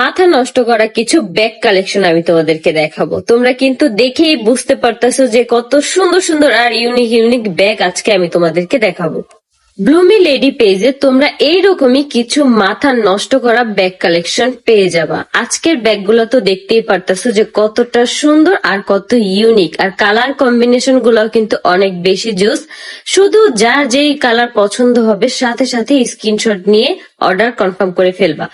মাথা নষ্ট করা কিছু ব্যাগ কালেকশন আমি তোমাদেরকে দেখাবো। তোমরা কিন্তু দেখেই বুঝতে পারতেছো যে কত সুন্দর সুন্দর আর ইউনিক ইউনিক ব্যাগ আজকে আমি তোমাদেরকে দেখাবো। ব্লুমি লেডি পেজে তোমরা এইরকমই কিছু মাথা নষ্ট করা ব্যাগ কালেকশন পেয়ে যাবা। আজকের ব্যাগগুলো তো দেখতেই পারতেছো যে কতটা সুন্দর আর কত ইউনিক আর কালার কম্বিনেশনগুলো কিন্তু অনেক বেশি জুস শুধু যার যেই কালার পছন্দ হবে, সাথে সাথে স্ক্রিনশট নিয়ে অর্ডার কনফার্ম করে ফেলবা।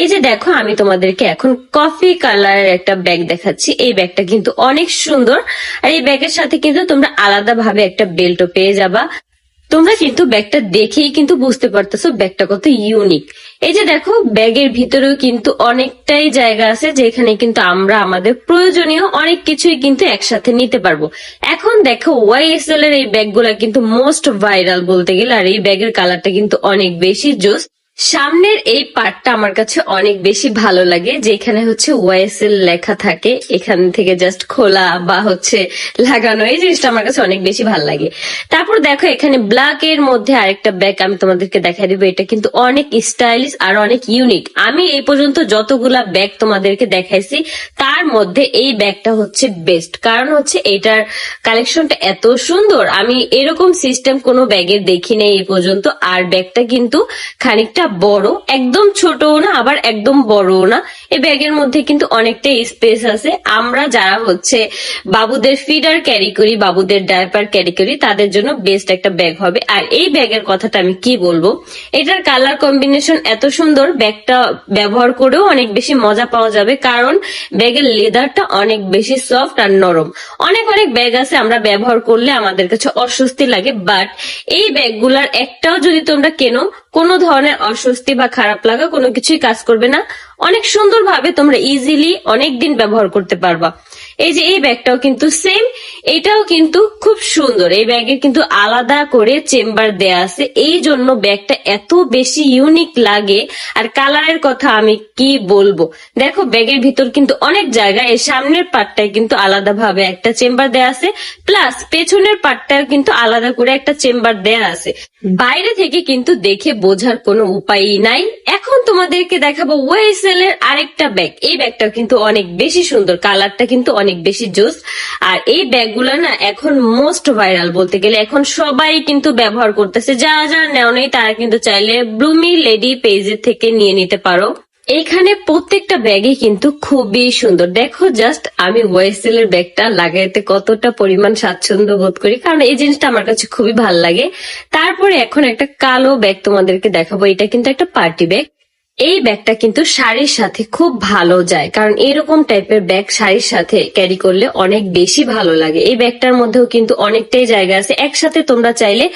এই যে দেখো, আমি তোমাদেরকে এখন কফি কালারের একটা ব্যাগ দেখাচ্ছি। এই ব্যাগটা কিন্তু অনেক সুন্দর। আর এই ব্যাগের সাথে কিন্তু তোমরা আলাদা ভাবে একটা বেল্টও পেয়ে যাবা। তোমরা কিন্তু ব্যাগটা দেখেই কিন্তু বুঝতে পারতেছো ব্যাগটা কত ইউনিক এই যে দেখো, ব্যাগের ভিতরেও কিন্তু অনেকটাই জায়গা আছে যেখানে কিন্তু আমরা আমাদের প্রয়োজনীয় অনেক কিছুই কিন্তু একসাথে নিতে পারব। এখন দেখো ওয়াইএসএল এর এই ব্যাগগুলা কিন্তু মোস্ট ভাইরাল বলতে গেলে, আর এই ব্যাগের কালারটা কিন্তু অনেক বেশি জোস। সামনের এই পার্টটা আমার কাছে অনেক বেশি ভালো লাগে, যেখানে হচ্ছে ওয়াইএসএল লেখা থাকে, এখান থেকে জাস্ট খোলা বা হচ্ছে লাগানো, এই জিনিসটা আমার কাছে অনেক বেশি ভালো লাগে। তারপর দেখো, এখানে ব্ল্যাক এর মধ্যে আরেকটা ব্যাগ আমি তোমাদেরকে দেখাই দিব, এটা কিন্তু অনেক স্টাইলিশ আর অনেক ইউনিক আমি এই পর্যন্ত যতগুলা ব্যাগ তোমাদেরকে দেখাইছি, তার মধ্যে এই ব্যাগটা হচ্ছে বেস্ট কারণ হচ্ছে এটার কালেকশনটা এত সুন্দর। আমি এরকম সিস্টেম কোনো ব্যাগের দেখি নাই এই পর্যন্ত, আর ব্যাগটা কিন্তু খানিকটা বড় একদম ছোট না আবার একদম বড়ও না। এই ব্যাগের মধ্যে কিন্তু অনেকটা স্পেস আছে। আমরা যারা হচ্ছে বাবুদের ফিডার ক্যারি করি, বাবুদের ডায়পার ক্যারি করি, তাদের জন্য বেস্ট একটা ব্যাগ হবে। আর এই ব্যাগের কথাটা আমি কি বলব? এটার কালার কম্বিনেশন এত সুন্দর, ব্যাগটা ব্যবহার করেও অনেক বেশি মজা পাওয়া যাবে, কারণ ব্যাগের লেদারটা অনেক বেশি সফট আর নরম। অনেক অনেক ব্যাগ আছে আমরা ব্যবহার করলে আমাদের কাছে অস্বস্তি লাগে বাট এই ব্যাগগুলার একটাও যদি তোমরা কেনো, কোনো ধরনের অস্বস্তি বা খারাপ লাগা কোনো কিছুই কাজ করবে না। অনেক সুন্দরভাবে তোমরা ইজিলি অনেক দিন ব্যবহার করতে পারবা। এই যে এই ব্যাগটাও কিন্তু সেম এটাও কিন্তু খুব সুন্দর। এই ব্যাগের কিন্তু আলাদা করে চেম্বার দেয়া আছে। এই জন্য ব্যাগটা এত বেশি ইউনিক লাগে। আর কালারের কথা আমি কি বলব? দেখো, ব্যাগের ভিতর কিন্তু অনেক জায়গা। এই সামনের পার্টটায় কিন্তু আলাদা ভাবে একটা চেম্বার দেয়া আছে। প্লাস পেছনের পার্টটায় কিন্তু আলাদা করে একটা চেম্বার দেয়া আছে। বাইরে থেকে কিন্তু দেখে বোঝার কোনো উপায়ই নাই। এখন তোমাদেরকে দেখাবো ওয়েসেল এর আরেকটা ব্যাগ। এই ব্যাগটাও কিন্তু অনেক বেশি সুন্দর। কালারটা কিন্তু অনেক বেশি জোস। আর এই ব্যাগগুলো না এখন মোস্ট ভাইরাল বলতে গেলে এখন সবাই কিন্তু ব্যবহার করতেছে। যারা যারা নেও নেই তারা কিন্তু চাইলে ব্লুমি লেডি পেজের থেকে নিয়ে নিতে পারো। এইখানে প্রত্যেকটা ব্যাগই কিন্তু খুবই সুন্দর। দেখো জাস্ট আমি ওয়েসেল এর ব্যাগটা লাগাইতে কতটা পরিমাণ স্বাচ্ছন্দ্য বোধ করি, কারণ এই জিনিসটা আমার কাছে খুবই ভালো লাগে। তারপরে এখন একটা কালো ব্যাগ তোমাদেরকে দেখাবো। এটা কিন্তু একটা পার্টি ব্যাগ এই ব্যাগটা কিন্তু শাড়ির সাথে খুব ভালো যায়। কারণ এরকম টাইপের ব্যাগ শাড়ির সাথে ক্যারি করলে অনেক বেশি ভালো লাগে। এই ব্যাগটার মধ্যেও কিন্তু অনেকটাই জায়গা আছে। একসাথে তোমরা চাইলে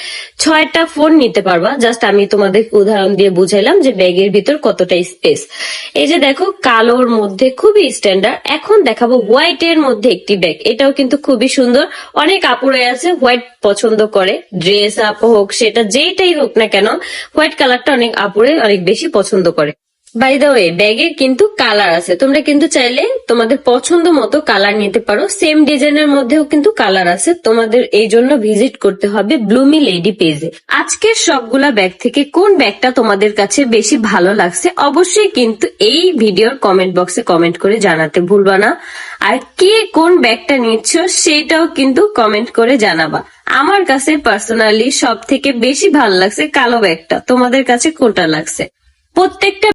ছয়টা ফোন নিতে পারবা। জাস্ট আমি তোমাদের উদাহরণ দিয়ে বুঝাইলাম যে ব্যাগের ভিতর কতটা স্পেস এই যে দেখো, কালোর মধ্যে খুবই স্ট্যান্ডার্ড এখন দেখাবো হোয়াইট এর মধ্যে একটি ব্যাগ। এটাও কিন্তু খুবই সুন্দর। অনেক আপুরে আছে হোয়াইট পছন্দ করে। ড্রেস আপ হোক, সেটা যেটাই হোক না কেন হোয়াইট কালারটা অনেক আপুরে অনেক বেশি পছন্দ করে। বাই দ্য ওয়ে ব্যাগের কিন্তু কালার আছে। তোমরা কিন্তু চাইলে তোমাদের পছন্দ মতো কালার নিতে পারো। সেম ডিজাইনের মধ্যেও কিন্তু কালার আছে। তোমাদের এই জন্য ভিজিট করতে হবে ব্লুমি লেডি পেজে আজকের সবগুলা ব্যাগ থেকে কোন ব্যাগটা তোমাদের কাছে বেশি ভালো লাগছে, অবশ্যই কিন্তু এই ভিডিওর কমেন্ট বক্সে কমেন্ট করে জানাতে ভুলবা না। আর কে কোন ব্যাগটা নিচ্ছ, সেটাও কিন্তু কমেন্ট করে জানাবা। আমার কাছে পার্সোনালি সব থেকে বেশি ভালো লাগছে কালো ব্যাগটা তোমাদের কাছে কোনটা লাগছে? প্রত্যেকটা